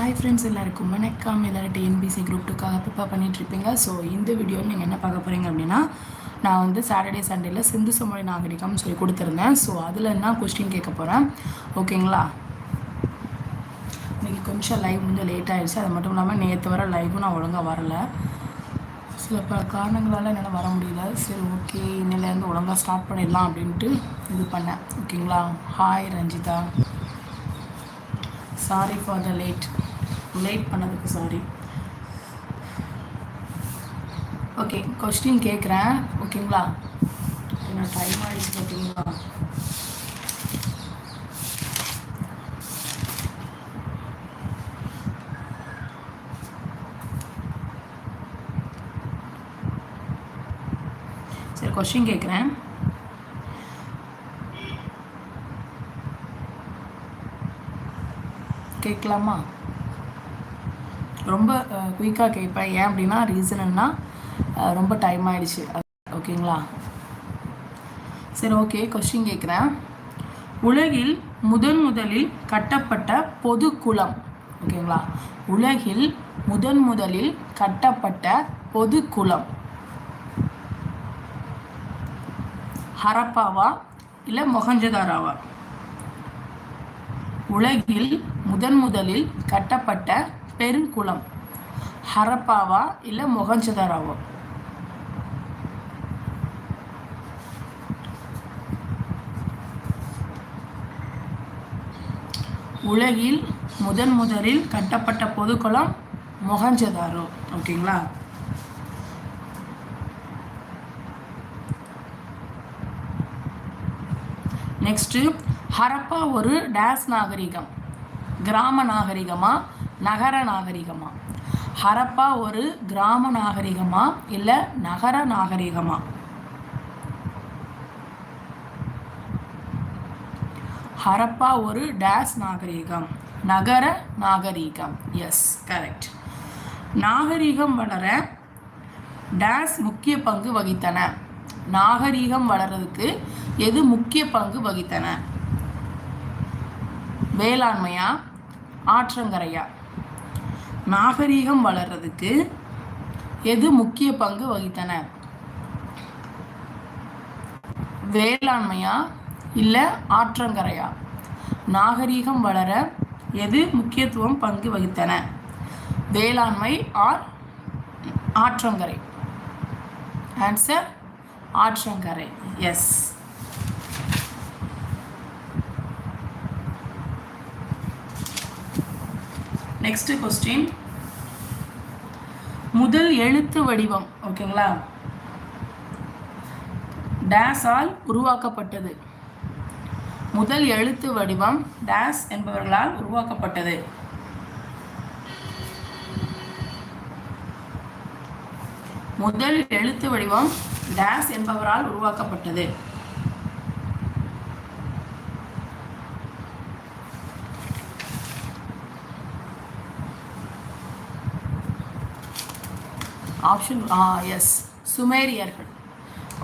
Hi friends எல்லாருக்கும் வணக்கம். எல்லோரும் டிஎன்பிசி குரூப் டூக்காக ப்ரிப்பேர் பண்ணிகிட்ருப்பீங்க ஸோ இந்த வீடியோவில் நீங்கள் என்ன பார்க்க போகிறீங்க அப்படின்னா நான் வந்து சாட்டர்டே சண்டேல சிந்து சமொழி நாகரிகம்னு சொல்லி கொடுத்துருந்தேன். ஸோ அதில் என்ன கொஸ்டின் கேட்க போகிறேன் ஓகேங்களா இன்றைக்கி கொஞ்சம் லைவ் வந்து லேட் ஆகிடுச்சு அது மட்டும் இல்லாமல் நேற்று வர லைவும் நான் ஒழுங்காக வரல. சில பல காரணங்களால் என்னால் வர முடியல. சரி ஓகே இன்னிலேருந்து ஒழுங்காக ஸ்டார்ட் பண்ணிடலாம் அப்படின்ட்டு இது பண்ணேன். ஓகேங்களா hi Ranjitha. Sorry for the late late பண்ணதுக்கு சாரி ஓகே கொஸ்டின் கேட்குறேன் ஓகேங்களா நான் டைம் ஆகிடுச்சு பார்த்தீங்களா? சரி கொஸ்டின் கேட்குறேன் கேட்கலாமா ரொம்ப குயிக்காக கேட்பேன். ஏன் அப்படின்னா ரீசன்னா ரொம்ப டைம் ஆயிடுச்சு. ஓகேங்களா சரி ஓகே கொஸ்டின் கேட்குறேன். உலகில் முதன் முதலில் கட்டப்பட்ட பொது குளம் ஓகேங்களா உலகில் முதன் முதலில் கட்டப்பட்ட பொது குளம். ஹரப்பாவா இல்லை மொஹஞ்சதாராவா உலகில் முதன் முதலில் கட்டப்பட்ட பெருங்குளம். ஹரப்பாவா இல்லை மொகஞ்சதாராவா? உலகில் முதன் முதலில் கட்டப்பட்ட பொதுக்குளம் மொகஞ்சதாரோ ஓகேங்களா? நெக்ஸ்ட்டு ஹரப்பா ஒரு டேஸ் நாகரிகம் கிராம நாகரிகமா? நகர நாகரிகமா? ஹரப்பா ஒரு கிராம நாகரிகமா இல்லை நகர நாகரிகமா? ஹரப்பா ஒரு டேஸ் நாகரிகம் நகர நாகரிகம். எஸ் கரெக்ட் நாகரிகம் வளர டேஸ் முக்கிய பங்கு வகித்தன. நாகரிகம் வளர்றதுக்கு எது முக்கிய பங்கு வகித்தன? வேளாண்மையா? ஆற்றங்கரையா? நாகரீகம் வளர்றதுக்கு எது முக்கிய பங்கு வகித்தன? வேளாண்மையா இல்லை ஆற்றங்கரையா? நாகரீகம் வளர எது முக்கியத்துவம் பங்கு வகித்தன? வேளாண்மை ஆர் ஆற்றங்கரை? ஆன்சர் ஆற்றங்கரை. எஸ் நெக்ஸ்ட் கொஸ்டின் முதல் எழுத்து வடிவம் ஓகேங்களா? டேஸால் உருவாக்கப்பட்டது. முதல் எழுத்து வடிவம் டேஸ் என்பவர்களால் உருவாக்கப்பட்டது. முதல் எழுத்து வடிவம் டேஸ் என்பவரால் உருவாக்கப்பட்டது. ஆப்ஷன் எஸ் சுமேரியர்கள்.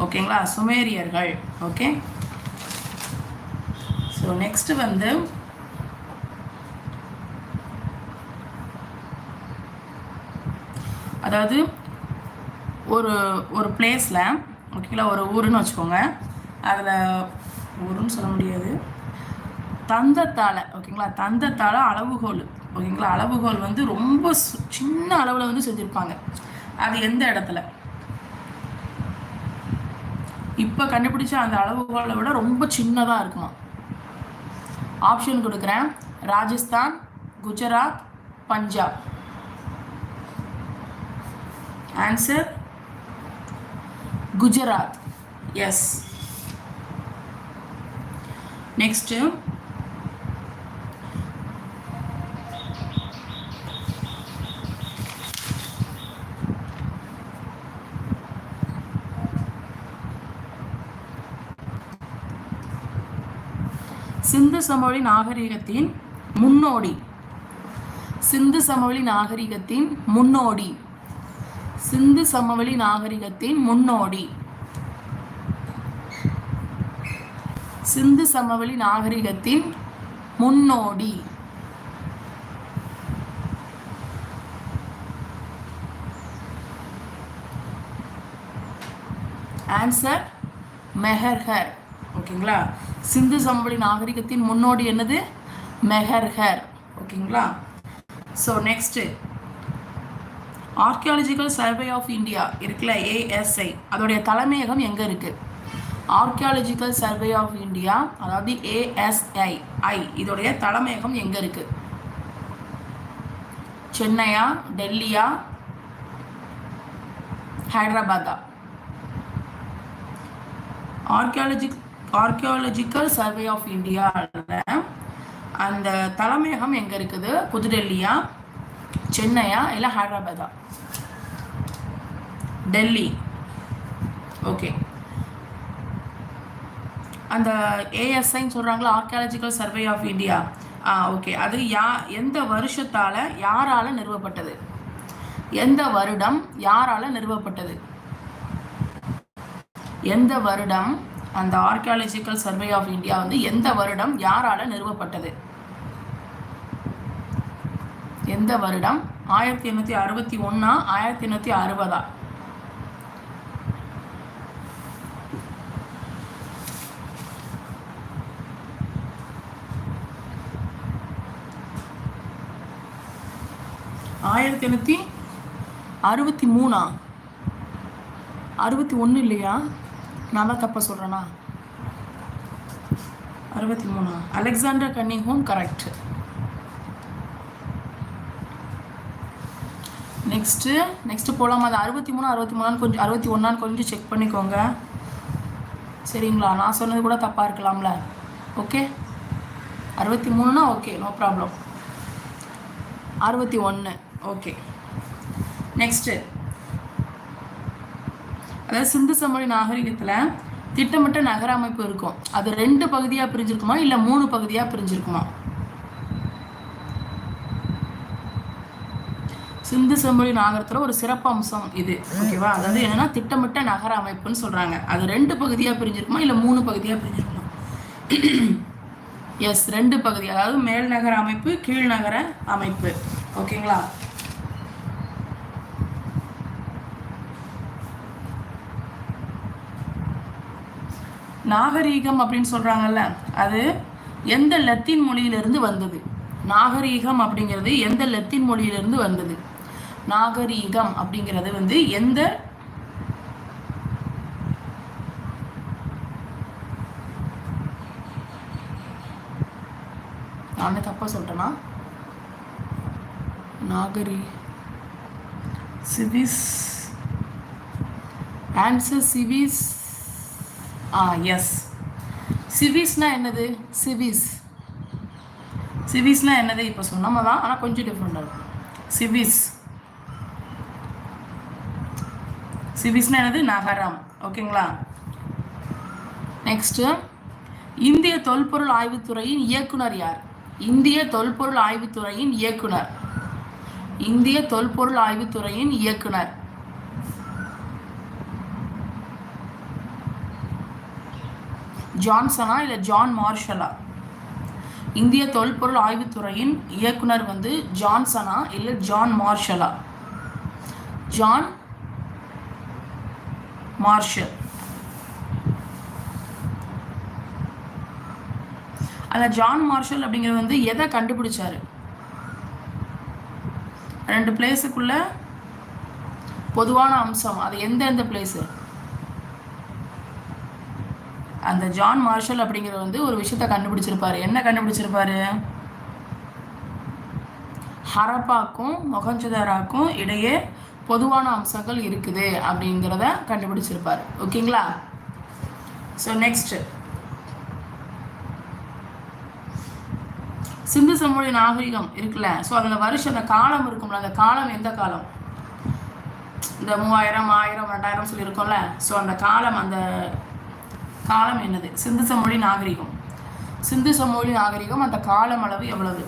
ஓகேங்களா? சுமேரியர்கள். ஓகே? ஸோ நெக்ஸ்ட் வந்து அதாவது ஒரு ஒரு பிளேஸில் ஓகேங்களா? ஒரு ஊருன்னு வச்சுக்கோங்க. அதில் ஊருன்னு சொல்ல முடியாது. தந்தத்தால் ஓகேங்களா? தந்தத்தால் அளவுகோல் ஓகேங்களா? அளவுகோல் வந்து ரொம்ப சின்ன அளவில் வந்து செஞ்சுருப்பாங்க. அது எந்த இடத்துல? இப்போ கண்டுபிடிச்ச அந்த அளவுகோலை விட ரொம்ப சின்னதாக இருக்குமா? ஆப்ஷன் கொடுக்குறேன். Rajasthan Gujarat Punjab. Answer Gujarat. Yes next Sindhu சமவெளி நாகரிகத்தின் முன்னோடி. சிந்து சமவெளி நாகரிகத்தின் முன்னோடி. சிந்து சமவெளி நாகரிகத்தின் முன்னோடி. சிந்து சமவெளி நாகரிகத்தின் முன்னோடி. ஆன்சர் மெஹர்ஹர் ஓகேங்களா? சிந்து சமவெளி நாகரிகத்தின் முன்னோடி என்னது? மெஹர்ஹர். ஓகேங்களா? So next archaeological survey of India இருக்குல்ல ஏஎஸ்ஐ அதோடைய தலைமையகம் எங்கே இருக்குது ஆர்கியாலஜிக்கல் சர்வே ஆஃப் இந்தியா அதாவது ஏஎஸ்ஐ ஐ இதோடைய தலைமையகம் எங்கே இருக்குது சென்னையா டெல்லியா ஹைதராபாத்தா? ஆர்கியாலஜி ஆர்கியாலஜிக்கல் சர்வே ஆஃப் இந்தியாவில் அந்த தலைமையகம் எங்கே இருக்குது? புதுடெல்லியா? சென்னையா? இல்லை ஹைதராபாதா டெல்லி. ஓகே. அந்த ஏஎஸ்ஐன்னு சொல்கிறாங்களா ஆர்கியாலஜிக்கல் சர்வே ஆஃப் இந்தியா ஆ ஓகே. அது யா எந்த வருஷத்தால் யாரால் நிறுவப்பட்டது? எந்த வருடம் யாரால் நிறுவப்பட்டது? எந்த வருடம் அந்த ஆர்கியாலஜிக்கல் சர்வே ஆஃப் இந்தியா வந்து எந்த வருடம் யாரால் நிறுவப்பட்டது? எந்த வருடம்? ஆயிரத்தி எண்ணூற்றி அறுபத்தி ஒன்றா ஆயிரத்தி எண்ணூற்றி அறுபதா? ஆயிரத்தி எண்ணூற்றி அறுபத்தி மூணா? அறுபத்தி ஒன்று இல்லையா? நான் தான் தப்பாக சொல்கிறேனா அறுபத்தி மூணா. Alexander Cunningham correct next next போகலாம் அது அறுபத்தி மூணு அறுபத்தி மூணான்னு கொஞ்சம் அறுபத்தி ஒன்றான்னு கொஞ்சம் செக் பண்ணிக்கோங்க. சரிங்களா? நான் சொன்னது கூட தப்பாக இருக்கலாம்ல. ஓகே அறுபத்தி மூணுனா ஓகே நோ ப்ராப்ளம் அறுபத்தி ஒன்று ஓகே நெக்ஸ்ட்டு அதாவது சிந்து சமொழி நாகரிகத்தில் திட்டமிட்ட நகர அமைப்பு இருக்கும். அது ரெண்டு பகுதியாக பிரிஞ்சிருக்குமா? இல்லை மூணு பகுதியாக பிரிஞ்சிருக்குமா? சிந்து செம்மொழி நாகரத்தில் ஒரு சிறப்பு அம்சம் இது. ஓகேவா? அதாவது என்னன்னா திட்டமிட்ட நகர அமைப்புன்னு சொல்றாங்க. அது ரெண்டு பகுதியாக பிரிஞ்சிருக்குமா? இல்லை மூணு பகுதியாக பிரிஞ்சிருக்குமா? எஸ் ரெண்டு பகுதி. அதாவது மேல் நகர அமைப்பு கீழ் நகர அமைப்பு. ஓகேங்களா? நாகரீகம் அப்படின்னு சொல்றாங்கல்ல அது எந்த லத்தீன் மொழியிலிருந்து வந்தது? நாகரீகம் அப்படிங்கிறது எந்த லத்தீன் மொழியிலிருந்து வந்தது? நாகரீகம் அப்படிங்கிறது வந்து எந்த நான் தப்பாக சொல்லிட்டேனா? நாகரி சிவிஸ் ஆன்சர் சிவிஸ் ஆ எஸ் சிவிஸ்னால் என்னது? சிவிஸ் சிவிஸ்னால் என்னது இப்போ சொன்னோம் தான் ஆனால் கொஞ்சம் டிஃப்ரெண்டாக இருக்கும். சிவிஸ் சிவிஸ்னால் என்னது? நகரம். ஓகேங்களா? நெக்ஸ்ட்டு இந்திய தொல்பொருள் ஆய்வுத்துறையின் இயக்குனர் யார்? இந்திய தொல்பொருள் ஆய்வுத்துறையின் இயக்குனர். இந்திய தொல்பொருள் ஆய்வுத்துறையின் இயக்குனர். ஜான்சனா இல்லை ஜான் மார்ஷலா? இந்திய தொல்பொருள் ஆய்வுத்துறையின் இயக்குனர் வந்து ஜான்சனா இல்லை ஜான் மார்ஷலா? John Marshall. அந்த ஜான் மார்ஷல் அப்படிங்கிறது வந்து எதை கண்டுபிடிச்சாரு? ரெண்டு பிளேஸுக்குள்ள பொதுவான அம்சம். அது எந்தெந்த பிளேஸு அந்த ஜான் மார்ஷல் அப்படிங்கிற வந்து ஒரு விஷயத்த கண்டுபிடிச்சிருப்பாரு. என்ன கண்டுபிடிச்சிருப்பாரு? ஹரப்பாக்கும் மொகஞ்சதாராக்கும் இடையே பொதுவான அம்சங்கள் இருக்குது அப்படிங்கிறத கண்டுபிடிச்சிருப்பாரு. ஓகேங்களா? ஸோ நெக்ஸ்ட் சிந்து சமூக நாகரிகம் இருக்குல்ல. ஸோ அதில் வருஷம் அந்த காலம் இருக்கும்ல. அந்த காலம் எந்த காலம்? இந்த மூவாயிரம் ஆயிரம் ரெண்டாயிரம் சொல்லியிருக்கோம்ல. ஸோ அந்த காலம் அந்த காலம் என்னது? சிந்து சமொழி நாகரிகம். சிந்து சமொழி நாகரிகம் அந்த காலம் அளவு எவ்வளவு?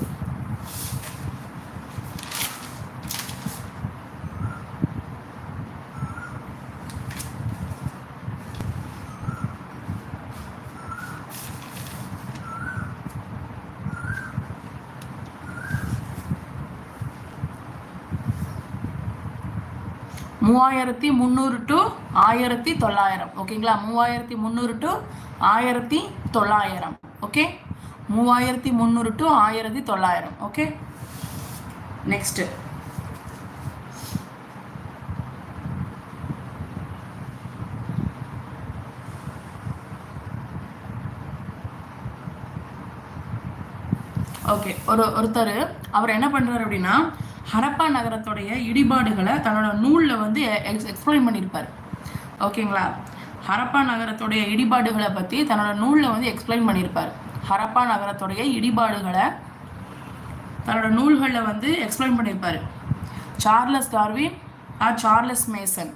மூவாயிரத்தி முந்நூறு டு ஆயிரத்தி தொள்ளாயிரம். ஓகேங்களா? மூவாயிரத்தி முந்நூறு டு ஆயிரத்தி தொள்ளாயிரம். ஓகே? மூவாயிரத்தி முந்நூறு டு ஆயிரத்தி தொள்ளாயிரம். ஓகே? Next okay. ஒரு ஒருத்தர் அவர் என்ன பண்ணுறாரு அப்படின்னா ஹரப்பா நகரத்துடைய இடிபாடுகளை தன்னோட நூலில் வந்து எக்ஸ் எக்ஸ்பிளைன் பண்ணியிருப்பார். ஓகேங்களா? ஹரப்பா நகரத்துடைய இடிபாடுகளை பற்றி தன்னோட நூலில் வந்து எக்ஸ்பிளைன் பண்ணியிருப்பார். ஹரப்பா நகரத்துடைய இடிபாடுகளை தன்னோட நூல்களில் வந்து எக்ஸ்பிளைன் பண்ணியிருப்பார். Charles Darwin or Charles Mason.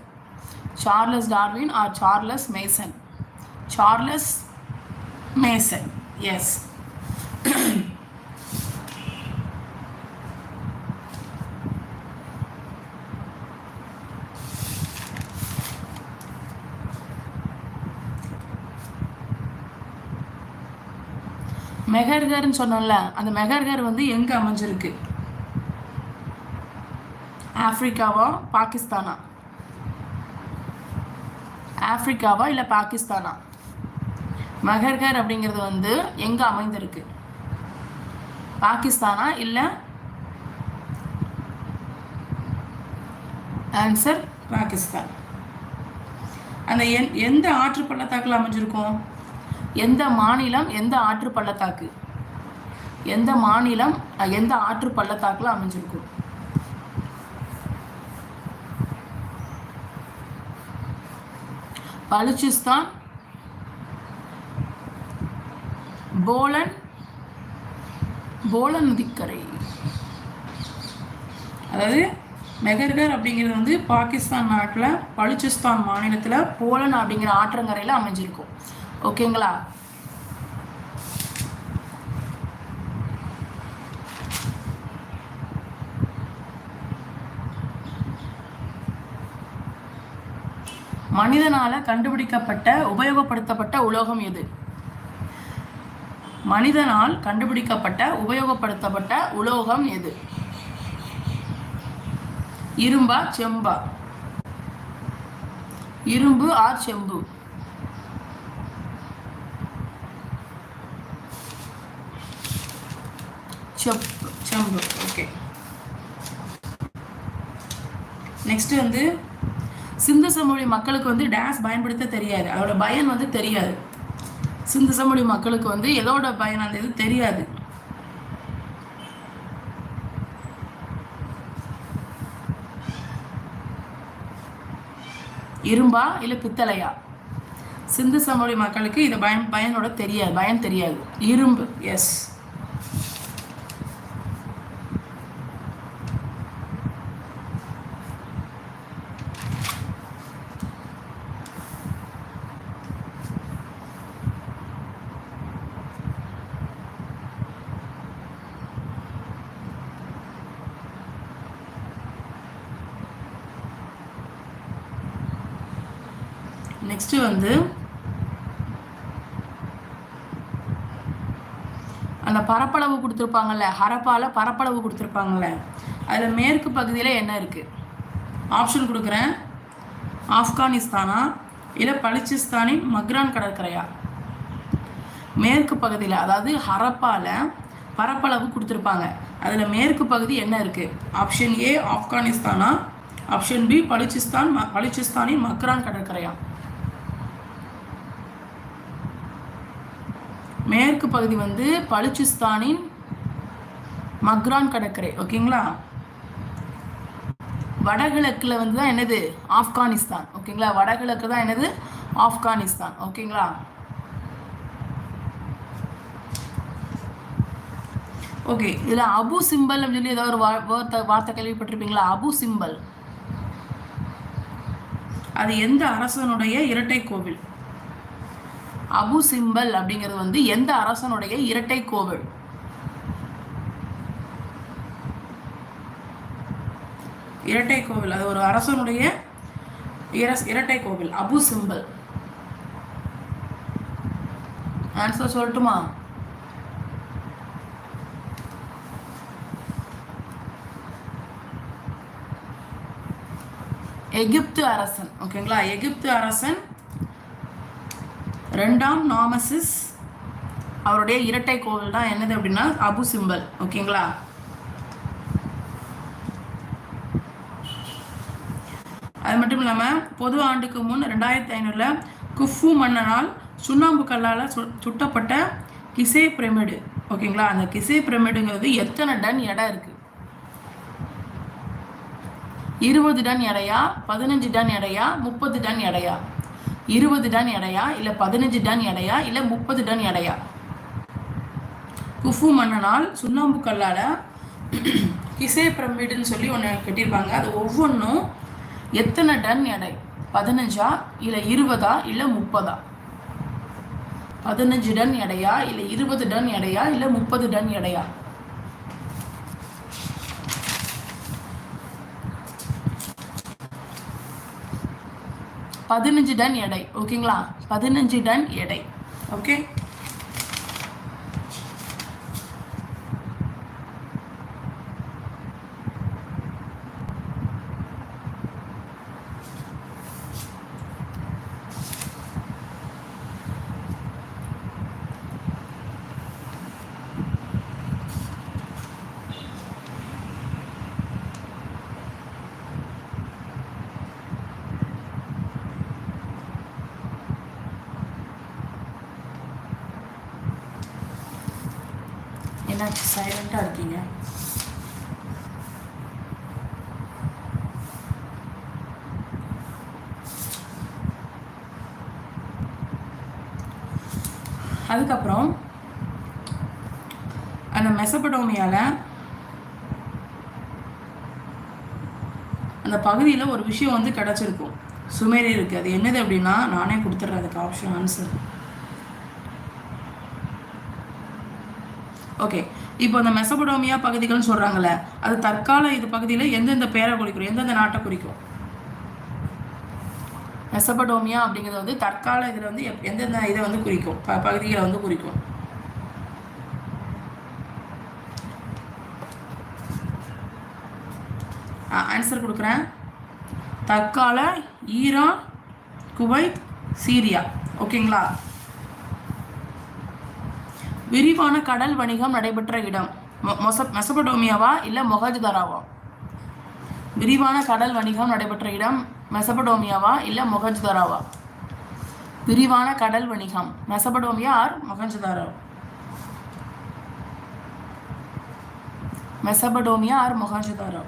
Charles Darwin or Charles Mason. Charles Mason yes மெஹர்கர்னு சொன்னோம்ல அந்த மெஹர்கர் வந்து எங்கே அமைஞ்சிருக்கு? ஆப்ரிக்காவா பாகிஸ்தானா? ஆப்ரிக்காவா இல்லை பாகிஸ்தானா? மெஹர்கர் அப்படிங்கிறது வந்து எங்கே அமைந்திருக்கு? பாகிஸ்தானா இல்லை ஆன்சர் பாகிஸ்தான். அந்த எந் எந்த ஆற்று பள்ளத்தாக்கில் அமைஞ்சிருக்கும்? எந்த மாநிலம் எந்த ஆற்று பள்ளத்தாக்கு? எந்த மாநிலம் எந்த ஆற்று பள்ளத்தாக்கில் அமைஞ்சிருக்கும்? பலுச்சிஸ்தான் போலன் போலன் நதிக்கரை அதாவது மெகர்கர் அப்படிங்கிறது வந்து பாகிஸ்தான் நாட்டில் பலுச்சிஸ்தான் மாநிலத்தில் போலன் அப்படிங்கிற ஆற்றங்கரையில் அமைஞ்சிருக்கும். ஓகேங்களா? மனிதனால கண்டுபிடிக்கப்பட்ட உபயோகப்படுத்தப்பட்ட உலோகம் எது? மனிதனால் கண்டுபிடிக்கப்பட்ட உபயோகப்படுத்தப்பட்ட உலோகம் எது? இரும்பா செம்பா? இரும்பு ஆர் செம்பு. செப் செம்பு ஓகே நெக்ஸ்ட் வந்து சிந்து சமொழி மக்களுக்கு வந்து டான்ஸ் பயன்படுத்த தெரியாது. அதோட பயன் வந்து தெரியாது. சிந்து சமொழி மக்களுக்கு வந்து எதோட பயன் அந்த இது தெரியாது. இரும்பா இல்லை பித்தளையா? சிந்து சமொழி மக்களுக்கு இது பயன் பயனோட தெரியாது பயன் தெரியாது. இரும்பு எஸ் நெக்ஸ்ட் வந்து அந்த பரப்பளவு கொடுத்துருப்பாங்கல்ல ஹரப்பால பரப்பளவு கொடுத்துருப்பாங்கல்ல அதில் மேற்கு பகுதியில் என்ன இருக்குது ஆப்ஷன் கொடுக்குறேன். ஆப்கானிஸ்தானா? இல்லை பலிச்சிஸ்தானின் மக்ரான் கடற்கரையா? மேற்கு பகுதியில் அதாவது ஹரப்பால பரப்பளவு கொடுத்துருப்பாங்க. அதில் மேற்கு பகுதி என்ன இருக்குது ஆப்ஷன் ஏ ஆப்கானிஸ்தானா? ஆப்ஷன் பி பலிச்சிஸ்தான் பலிச்சிஸ்தானின் மக்ரான் கடற்கரையா? மேற்கு பகுதி வந்து பலுச்சிஸ்தானின் மக்ரான் கடற்கரை ஓகேங்களா? வடகிழக்கில் வந்து தான் என்னது? ஆப்கானிஸ்தான் ஓகேங்களா? வடகிழக்கு தான் என்னது? ஆப்கானிஸ்தான் ஓகேங்களா? ஓகே இதில் அபு சிம்பல் அப்படின்னு சொல்லி ஏதாவது ஒரு வார்த்தை வார்த்தை கேள்விப்பட்டிருப்பீங்களா? அபு சிம்பல். அது எந்த அரசனுடைய இரட்டை கோவில்? அபு சிம்பல் அப்படிங்கிறது வந்து எந்த அரசனுடைய இரட்டை கோவில்? இரட்டை கோவில். அது ஒரு அரசனுடைய இரட்டை கோவில். அபு சிம்பல். ஆன்சர் சொல்லட்டுமா? எகிப்து அரசன். ஓகேங்களா? எகிப்து அரசன் ரெண்டாம் நாமசிஸ் அவருடைய இரட்டை கோவில் தான் என்னது அப்படின்னா அபு சிம்பல் ஓகேங்களா? அது மட்டும் இல்லாமல் பொது ஆண்டுக்கு முன் ரெண்டாயிரத்தி ஐநூறில் குஃபு மன்னனால் சுண்ணாம்பு கல்லால் சு சுட்டப்பட்ட கிசே பிரமிடு ஓகேங்களா? அந்த கிசே பிரமிடுங்கிறது எத்தனை டன் எடை இருக்குது இருபது டன் எடையா? பதினஞ்சு டன் எடையா? முப்பது டன் எடையா? இருபது டன் எடையா இல்லை பதினஞ்சு டன் எடையா இல்லை முப்பது டன் எடையா? குஃபு மன்னனால் சுண்ணாம்பு கல்லால் கிசே பிரமிடுன்னு சொல்லி ஒன்று கட்டியிருப்பாங்க அது ஒவ்வொன்றும் எத்தனை டன் எடை? பதினஞ்சா இல்லை இருபதா இல்லை முப்பதா? பதினஞ்சு டன் எடையா இல்லை இருபது டன் எடையா இல்லை முப்பது டன் எடையா? பதினஞ்சு டன் எடை ஓகேங்களா பதினஞ்சு டன் எடை ஓகே என்னாச்சு சைலண்ட்டாக இருக்கீங்க? அதுக்கப்புறம் அந்த மெசபடோமியால அந்த பகுதியில் ஒரு விஷயம் வந்து கிடச்சிருக்கும். சுமேரியருக்கு அது என்னது அப்படின்னா நானே கொடுத்துட்றேன் அதுக்கு ஆப்ஷன் ஆன்சர் ஓகே இப்போ அந்த மெசபடோமியா பகுதிகள்னு சொல்கிறாங்கல்ல அது தற்கால இது பகுதியில் எந்தெந்த பேரை குறிக்கும் எந்தெந்த நாட்டை குறிக்கும்? மெசபடோமியா அப்படிங்கிறது வந்து தற்கால இதில் வந்து எப்- எந்தெந்த இதை வந்து குறிக்கும்? ப பகுதிகளை வந்து குறிக்கும். ஆன்சர் கொடுக்குறேன். தற்கால ஈரான் குவைத் சீரியா. ஓகேங்களா விரிவான கடல் வணிகம் நடைபெற்ற இடம். மொச மெசபடோமியாவா இல்லை மொஹஜ்தராவா? விரிவான கடல் வணிகம் நடைபெற்ற இடம் மெசபடோமியாவா இல்லை மொஹஜ்தராவா? விரிவான கடல் வணிகம். மெசபடோமியா ஆர் மொஹஞ்சதாராவா மெசபடோமியா ஆர் மொஹஞ்சதாரோ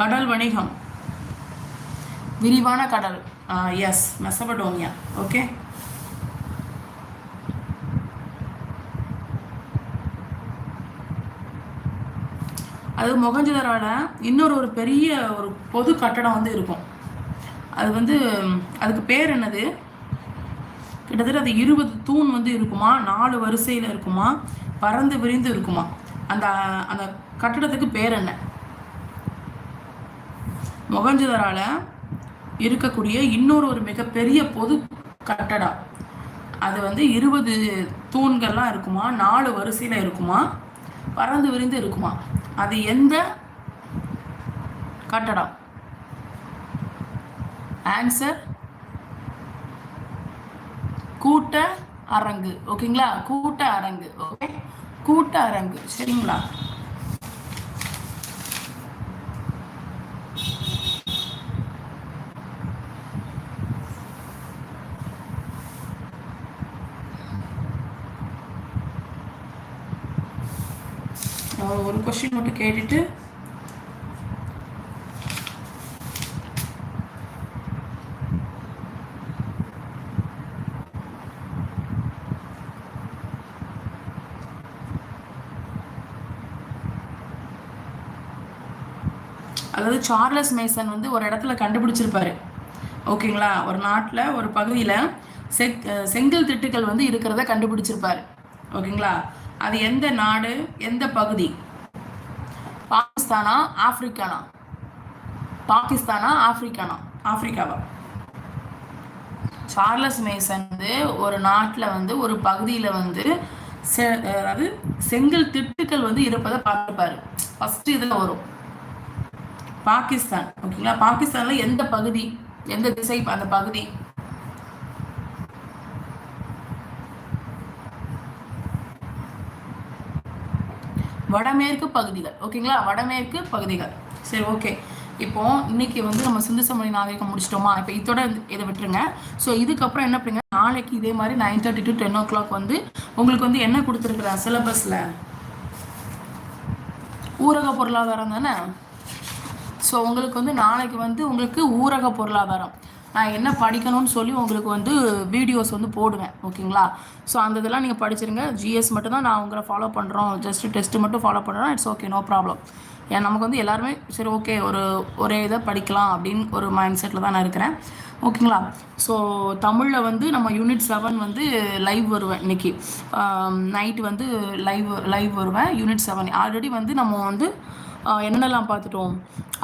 கடல் வணிகம். விரிவான கடல். எஸ் மெசபடோமியா ஓகே அது மொகஞ்சதாரால இன்னொரு ஒரு பெரிய ஒரு பொது கட்டடம் வந்து இருக்கும். அது வந்து அதுக்கு பேர் என்னது? கிட்டத்தட்ட அது இருபது தூண் வந்து இருக்குமா? நாலு வரிசையில் இருக்குமா? பறந்து விரிந்து இருக்குமா? அந்த அந்த கட்டடத்துக்கு பேர் என்ன? மொகஞ்சதாரால இருக்கக்கூடிய இன்னொரு ஒரு மிகப்பெரிய பொது கட்டடம். அது வந்து இருபது தூண்கள்லாம் இருக்குமா? நாலு வரிசையில் இருக்குமா? பறந்து விரிந்து இருக்குமா? அது எந்த கட்டடம்? ஆன்சர் கூட்ட அரங்கு. ஓகேங்களா கூட்ட அரங்கு. ஓகே கூட்ட அரங்கு. சரிங்களா? கொஸ்டின் மட்டும் கேட்டுட்டு அதாவது சார்லஸ் மேசன் வந்து ஒரு இடத்துல கண்டுபிடிச்சிருப்பாரு. ஓகேங்களா? ஒரு நாட்டில் ஒரு பகுதியில் செக் செங்கல் திட்டுக்கள் வந்து இருக்கிறத கண்டுபிடிச்சிருப்பாரு. ஓகேங்களா? அது எந்த நாடு எந்த பகுதி? பாகிஸ்தானா ஆப்பிரிக்கானா? பாகிஸ்தானா ஆப்பிரிக்கானா? ஆப்ரிக்காவா சார்லஸ் மேசன் வந்து ஒரு நாட்டில் வந்து ஒரு பகுதியில் வந்து செ- அதாவது செங்கல் திட்டுக்கள் வந்து இருப்பதை பார்த்துப்பாரு ஃபர்ஸ்ட் இதில் வரும். பாகிஸ்தான் ஓகேங்களா பாகிஸ்தானில் எந்த பகுதி எந்த திசை அந்த பகுதி? வடமேற்கு பகுதிகள். ஓகேங்களா வடமேற்கு பகுதிகள். சரி ஓகே இப்போ இன்னைக்கு வந்து நம்ம சிந்து சமணி நாகரிகம் முடிச்சிட்டோமா? இப்போ இதோட இதை விட்டுருங்க. ஸோ இதுக்கப்புறம் என்ன பண்ணுங்க? நாளைக்கு இதே மாதிரி nine thirty to ten o'clock வந்து உங்களுக்கு வந்து என்ன கொடுத்துருக்குற சிலபஸில் ஊரக பொருளாதாரம் தானே? ஸோ உங்களுக்கு வந்து நாளைக்கு வந்து உங்களுக்கு ஊரக பொருளாதாரம். நான் என்ன படிக்கணும்னு சொல்லி உங்களுக்கு வந்து வீடியோஸ் வந்து போடுவேன் ஓகேங்களா? ஸோ அந்த இதெல்லாம் நீங்கள் படிச்சிருங்க. ஜிஎஸ் மட்டும் தான் நான் உங்களை ஃபாலோ பண்ணுறோம் ஜஸ்ட் டெஸ்ட்டு மட்டும் ஃபாலோ பண்ணுறோம் இட்ஸ் ஓகே நோ ப்ராப்ளம் ஏன் நமக்கு வந்து எல்லாருமே சரி ஓகே ஒரு ஒரே இதை படிக்கலாம் அப்படின்னு ஒரு மைண்ட் செட்டில் தான் நான் இருக்கிறேன். ஓகேங்களா? ஸோ தமிழில் வந்து நம்ம யூனிட் செவன் வந்து லைவ் வருவேன் இன்னைக்கு. நைட்டு வந்து லைவ் லைவ் வருவேன். யூனிட் செவன் ஆல்ரெடி வந்து நம்ம வந்து என்னென்னலாம் பார்த்துட்டோம்?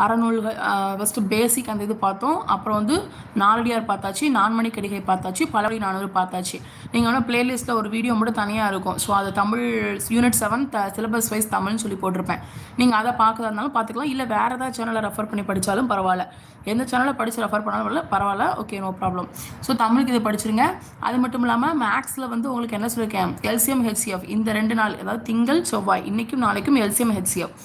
அறநூல்கள் ஃபஸ்ட்டு பேசிக் அந்த இது பார்த்தோம். அப்புறம் வந்து நாலடியார் பார்த்தாச்சு நான்மணி கடிகை பார்த்தாச்சு பலவடி நானூறு பார்த்தாச்சு. நீங்கள் வந்து பிளேலிஸ்ட்டில் ஒரு வீடியோ மட்டும் தனியாக இருக்கும். ஸோ அது Tamil unit seven the syllabus wise தமிழ்னு சொல்லி போட்டிருப்பேன். நீங்கள் அதை பார்க்கறதா இருந்தாலும் பார்த்துக்கலாம். இல்லை வேறு ஏதாவது சேனலை ரெஃபர் பண்ணி படித்தாலும் பரவாயில்ல. எந்த சேனலை படித்து ரெஃபர் பண்ணாலும் பரவாயில்ல. ஓகே நோ ப்ராப்ளம் ஸோ தமிழுக்கு இதை படிச்சிருங்க. அது மட்டும் இல்லாமல் மேக்ஸில் வந்து உங்களுக்கு என்ன சொல்லியிருக்கேன்? எல்சிஎம் ஹெச்சிஎஃப் இந்த ரெண்டு நாள் அதாவது திங்கள் செவ்வாய் இன்றைக்கும் நாளைக்கும் எல்சிஎம் ஹெச்சிஎஃப்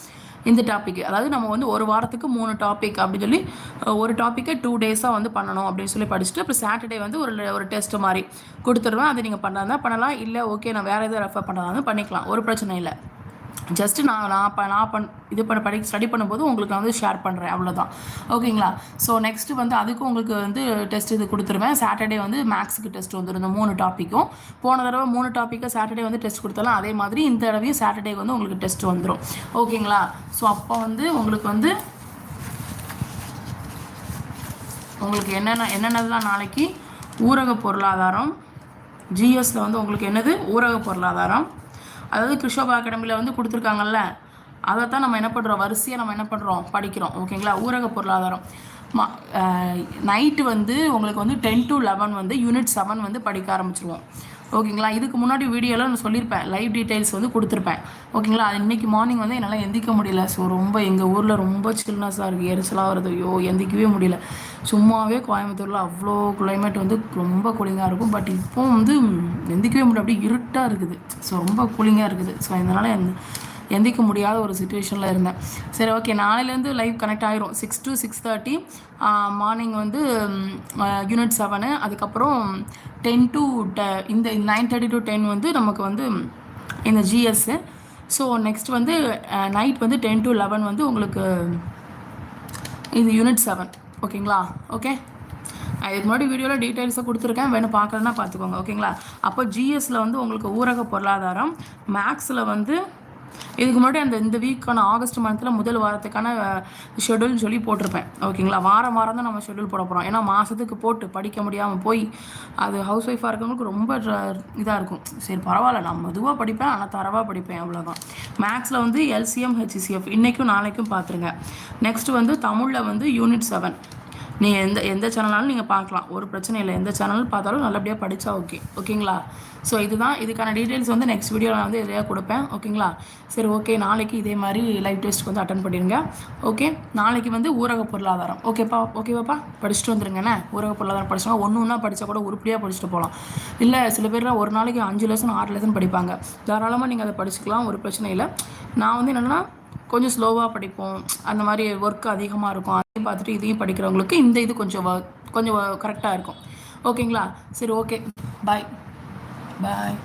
இந்த டாபிக் அதாவது நம்ம வந்து ஒரு வாரத்துக்கு மூணு டாபிக் அப்படின்னு சொல்லி ஒரு டாப்பிக்கை டூ டேஸாக வந்து பண்ணணும் அப்படின்னு சொல்லி படிச்சுட்டு அப்புறம் சாட்டர்டே வந்து ஒரு ஒரு டெஸ்ட் மாதிரி கொடுத்துருவேன் அதை நீங்கள் பண்ணாதான் பண்ணலாம் இல்லை ஓகே நான் வேறு எதுவும் ரெஃபர் பண்ணுறதா பண்ணிக்கலாம். ஒரு பிரச்சனை இல்லை. ஜஸ்ட்டு நான் நான் ப நான் பண் இது பண்ண படி ஸ்டடி பண்ணும்போது உங்களுக்கு நான் வந்து ஷேர் பண்ணுறேன் அவ்வளோதான் ஓகேங்களா ஸோ நெக்ஸ்ட்டு வந்து அதுக்கும் உங்களுக்கு வந்து டெஸ்ட் இது கொடுத்துருவேன். சாட்டர்டே வந்து மேக்ஸுக்கு டெஸ்ட் வந்துடும் இந்த மூணு டாப்பிக்கும் போன தடவை மூணு டாப்பிக்கை சாட்டர்டே வந்து டெஸ்ட் கொடுத்தாலும் அதே மாதிரி இந்த தடவையும் சாட்டர்டே வந்து உங்களுக்கு டெஸ்ட் வந்துடும் ஓகேங்களா ஸோ அப்போ வந்து உங்களுக்கு வந்து உங்களுக்கு என்னென்ன என்னென்னலாம் நாளைக்கு? ஊரக பொருளாதாரம். ஜிஎஸ்சில் வந்து உங்களுக்கு என்னது? ஊரக பொருளாதாரம். அதாவது கிருஷோபா அகாடமியில் வந்து கொடுத்துருக்காங்கல்ல அதை தான் நம்ம என்ன பண்ணுறோம் வரிசையாக நம்ம என்ன பண்ணுறோம் படிக்கிறோம். ஓகேங்களா? ஊரக பொருளாதாரம். மா நைட்டு வந்து உங்களுக்கு வந்து டென் டு லெவன் வந்து யூனிட் செவன் வந்து படிக்க ஆரம்பிச்சிருவோம். ஓகேங்களா? இதுக்கு முன்னாடி வீடியோவில் நான் சொல்லியிருப்பேன் லைவ் டீட்டெயில்ஸ் வந்து கொடுத்துருப்பேன். ஓகேங்களா? அது இன்றைக்கி மார்னிங் வந்து என்னால் எந்திக்க முடியல. ஸோ ரொம்ப எங்கள் ஊரில் ரொம்ப சில்னஸாக இருக்குது எரிச்சலாக வருது. ஐயோ எந்திக்கவே முடியல. சும்மாவே கோயம்புத்தூரில் அவ்வளோ கிளைமேட் வந்து ரொம்ப கூலிங்காக இருக்கும். பட் இப்போ வந்து எந்திக்கவே முடியல. அப்படியே இருட்டாக இருக்குது. ஸோ ரொம்ப கூலிங்காக இருக்குது. ஸோ இதனால் எந்திக்க முடியாத ஒரு சுச்சுவேஷனில் இருந்தேன். சரி ஓகே நாளையிலேருந்து லைவ் கனெக்ட் ஆயிரும். Six to six thirty morning வந்து யூனிட் செவனு அதுக்கப்புறம் டென் டு ட இந்த நைன் தேர்ட்டி டு டென் வந்து நமக்கு வந்து இந்த ஜிஎஸ்ஸு ஸோ நெக்ஸ்ட் வந்து நைட் வந்து டென் டு லெவன் வந்து உங்களுக்கு இது யூனிட் செவன் ஓகேங்களா ஓகே இதுக்கு முன்னாடி வீடியோவில் டீட்டெயில்ஸை கொடுத்துருக்கேன். வேணும் பார்க்கலன்னா பார்த்துக்கோங்க. ஓகேங்களா அப்போ ஜிஎஸ்சில் வந்து உங்களுக்கு ஊரக பொருளாதாரம் மேக்ஸில் வந்து இதுக்கு முன்னாடி அந்த இந்த வீக்கான ஆகஸ்ட் மந்த்தில் முதல் வாரத்துக்கான ஷெடியூல்னு சொல்லி போட்டிருப்பேன். ஓகேங்களா வாரம் வாரம் தான் நம்ம ஷெடியூல் போட போகிறோம் ஏன்னா மாதத்துக்கு போட்டு படிக்க முடியாமல் போய் அது ஹவுஸ் ஒய்ஃபாக இருக்கவங்களுக்கு ரொம்ப இதாக இருக்கும். சரி பரவாயில்ல. நான் மெதுவாக படிப்பேன். ஆனால் தரவாக படிப்பேன். அவ்வளோதான் மேக்ஸில் வந்து எல்சிஎம் ஹெச்சிசிஎஃப் இன்றைக்கும் நாளைக்கும் பார்த்துருங்க நெக்ஸ்ட் வந்து தமிழில் வந்து யூனிட் செவன் நீங்கள் எந்த எந்த சேனல்னாலும் நீங்கள் பார்க்கலாம். ஒரு பிரச்சனை இல்லை. எந்த சேனல் பார்த்தாலும் நல்லபடியாக படித்தா ஓகே ஓகேங்களா ஸோ இதுதான். இதுக்கான டீட்டெயில்ஸ் வந்து நெக்ஸ்ட் வீடியோவில் நான் வந்து எதையாக கொடுப்பேன். ஓகேங்களா சரி ஓகே நாளைக்கு இதே மாதிரி லைவ் டெஸ்ட் வந்து அட்டன் பண்ணிடுங்க. ஓகே நாளைக்கு வந்து ஊரக பொருளாதாரம். ஓகேப்பா ஓகேவாப்பா படிச்சுட்டு வந்துருங்கண்ணே ஊரக பொருளாதாரம் படிச்சோம் ஒன்று ஒன்றா படித்தா கூட உருப்படியாக படிச்சுட்டு போகலாம் இல்லை சில பேர்லாம் ஒரு நாளைக்கு அஞ்சு லெசன் ஆறு லெசன் படிப்பாங்க. தாராளமாக நீங்கள் அதை படிச்சுக்கலாம். ஒரு பிரச்சனை இல்லை. நான் வந்து என்னென்னா கொஞ்சம் ஸ்லோவாக படிப்போம். அந்த மாதிரி ஒர்க் அதிகமாக இருக்கும். அதையும் பார்த்துட்டு இதையும் படிக்கிறவங்களுக்கு இந்த இது கொஞ்சம் கொஞ்சம் கரெக்டாக இருக்கும். ஓகேங்களா சரி ஓகே பாய் பாய்